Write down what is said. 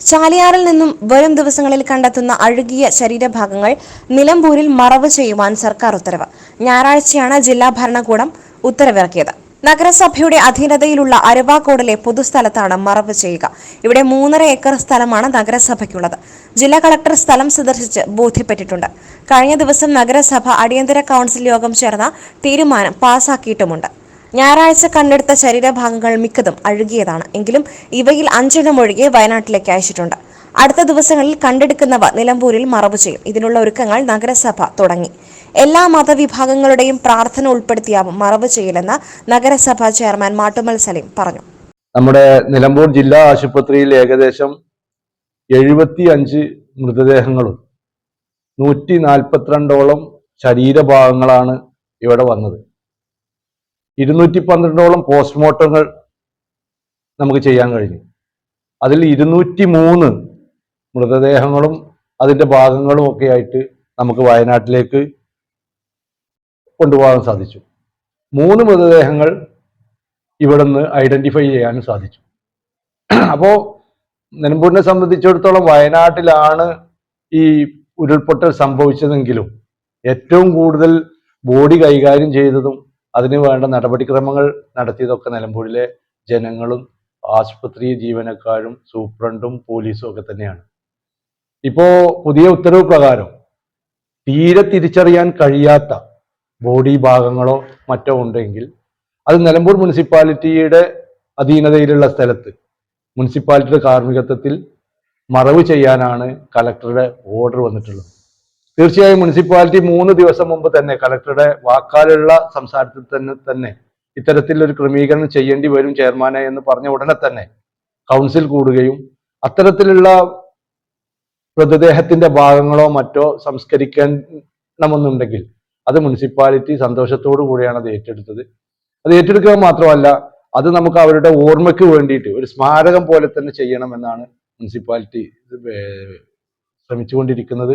ചാലിയാറിൽ നിന്നും വരും ദിവസങ്ങളിൽ കണ്ടെത്തുന്ന അഴുകിയ ശരീരഭാഗങ്ങൾ നിലമ്പൂരിൽ മറവ് ചെയ്യുവാൻ സർക്കാർ ഉത്തരവ്. ഞായറാഴ്ചയാണ് ജില്ലാ ഭരണകൂടം ഉത്തരവിറക്കിയത്. നഗരസഭയുടെ അധീനതയിലുള്ള അരുവാക്കോടിലെ പൊതുസ്ഥലത്താണ് മറവ് ചെയ്യുക. ഇവിടെ മൂന്നര ഏക്കർ സ്ഥലമാണ് നഗരസഭയ്ക്കുള്ളത്. ജില്ലാ കളക്ടർ സ്ഥലം സന്ദർശിച്ച് ബോധ്യപ്പെട്ടിട്ടുണ്ട്. കഴിഞ്ഞ ദിവസം നഗരസഭ അടിയന്തര കൗൺസിൽ യോഗം ചേർന്ന തീരുമാനം പാസാക്കിയിട്ടുമുണ്ട്. ഞായറാഴ്ച കണ്ടെടുത്ത ശരീരഭാഗങ്ങൾ മിക്കതും അഴുകിയതാണ്. എങ്കിലും ഇവയിൽ അഞ്ചെണ്ണം ഒഴികെ വയനാട്ടിലേക്ക് അയച്ചിട്ടുണ്ട്. അടുത്ത ദിവസങ്ങളിൽ കണ്ടെടുക്കുന്നവ നിലമ്പൂരിൽ മറവ് ചെയ്യും. ഇതിനുള്ള ഒരുക്കങ്ങൾ നഗരസഭ തുടങ്ങി. എല്ലാ മതവിഭാഗങ്ങളുടെയും പ്രാർത്ഥന ഉൾപ്പെടുത്തിയാവും മറവ് ചെയ്യലെന്ന് നഗരസഭ ചെയർമാൻ മാട്ടുമൽ സലീം പറഞ്ഞു. നമ്മുടെ നിലമ്പൂർ ജില്ലാ ആശുപത്രിയിൽ ഏകദേശം എഴുപത്തി അഞ്ച് മൃതദേഹങ്ങളും നൂറ്റി നാൽപ്പത്തിരണ്ടോളം ശരീരഭാഗങ്ങളാണ് ഇവിടെ വന്നത്. ഇരുന്നൂറ്റി പന്ത്രണ്ടോളം പോസ്റ്റ്മോർട്ടങ്ങൾ നമുക്ക് ചെയ്യാൻ കഴിഞ്ഞു. അതിൽ ഇരുന്നൂറ്റി മൂന്ന് മൃതദേഹങ്ങളും അതിന്റെ ഭാഗങ്ങളും ഒക്കെ ആയിട്ട് നമുക്ക് വയനാട്ടിലേക്ക് കൊണ്ടുപോകാൻ സാധിച്ചു. മൂന്ന് മൃതദേഹങ്ങൾ ഇവിടുന്ന് ഐഡന്റിഫൈ ചെയ്യാനും സാധിച്ചു. അപ്പോൾ നിലമ്പൂരിനെ സംബന്ധിച്ചിടത്തോളം വയനാട്ടിലാണ് ഈ ഉരുൾപൊട്ടൽ സംഭവിച്ചതെങ്കിലും ഏറ്റവും കൂടുതൽ ബോഡി കൈകാര്യം ചെയ്തതും അതിന് വേണ്ട നടപടിക്രമങ്ങൾ നടത്തിയതൊക്കെ നിലമ്പൂരിലെ ജനങ്ങളും ആശുപത്രി ജീവനക്കാരും സൂപ്രണ്ടും പോലീസും ഒക്കെ തന്നെയാണ്. ഇപ്പോ പുതിയ ഉത്തരവ് പ്രകാരം തീരെ തിരിച്ചറിയാൻ കഴിയാത്ത ബോഡി ഭാഗങ്ങളോ മറ്റോ ഉണ്ടെങ്കിൽ അത് നിലമ്പൂർ മുനിസിപ്പാലിറ്റിയുടെ അധീനതയിലുള്ള സ്ഥലത്ത് മുനിസിപ്പാലിറ്റിയുടെ കാർമ്മികത്വത്തിൽ മറവ് ചെയ്യാനാണ് കലക്ടറുടെ ഓർഡർ വന്നിട്ടുള്ളത്. തീർച്ചയായും മുനിസിപ്പാലിറ്റി മൂന്ന് ദിവസം മുമ്പ് തന്നെ കളക്ടറുടെ വാക്കാലുള്ള സംസാരത്തിൽ തന്നെ തന്നെ ഇത്തരത്തിലൊരു ക്രമീകരണം ചെയ്യേണ്ടി വരും ചെയർമാനെ എന്ന് പറഞ്ഞ ഉടനെ തന്നെ കൗൺസിൽ കൂടുകയും അത്തരത്തിലുള്ള മൃതദേഹത്തിന്റെ ഭാഗങ്ങളോ മറ്റോ സംസ്കരിക്കണമെന്നുണ്ടെങ്കിൽ അത് മുനിസിപ്പാലിറ്റി സന്തോഷത്തോടു കൂടിയാണ് അത് ഏറ്റെടുത്തത്. അത് ഏറ്റെടുക്കുക മാത്രമല്ല അത് നമുക്ക് അവരുടെ ഓർമ്മയ്ക്ക് വേണ്ടിയിട്ട് ഒരു സ്മാരകം പോലെ തന്നെ ചെയ്യണമെന്നാണ് മുനിസിപ്പാലിറ്റി ശ്രമിച്ചുകൊണ്ടിരിക്കുന്നത്.